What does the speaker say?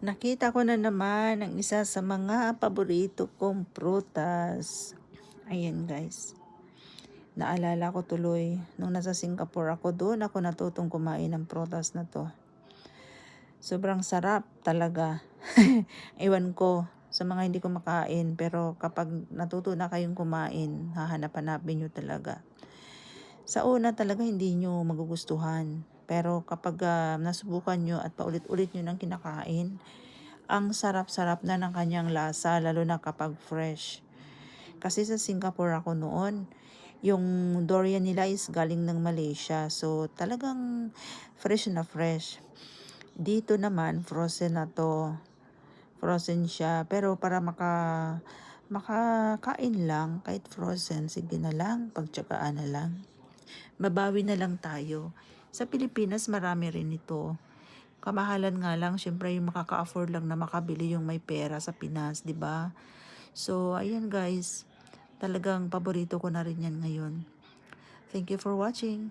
Nakita ko na naman ang isa sa mga paborito kong prutas. Ayan guys. Naalala ko tuloy, nung nasa Singapore ako, doon ako natutong kumain ng prutas na to. Sobrang sarap talaga. Ewan ko sa mga hindi ko makain, pero kapag natuto na kayong kumain, hahanap-hanapin nyo talaga. Sa una talaga hindi nyo magugustuhan. Pero kapag ah, nasubukan nyo at paulit-ulit nyo nang kinakain, ang sarap-sarap na ng kanyang lasa, lalo na kapag fresh. Kasi sa Singapore ako noon, yung durian nila is galing ng Malaysia. So talagang fresh na fresh. Dito naman, frozen na to. Frozen siya. Pero para maka makakain lang, kahit frozen, sige na lang, pagtsagaan na lang babawi na lang tayo. Sa Pilipinas, marami rin ito. Kamahalan nga lang, syempre yung makaka-afford lang na makabili yung may pera sa Pinas, di ba? So, ayan guys, talagang paborito ko na rin yan ngayon. Thank you for watching.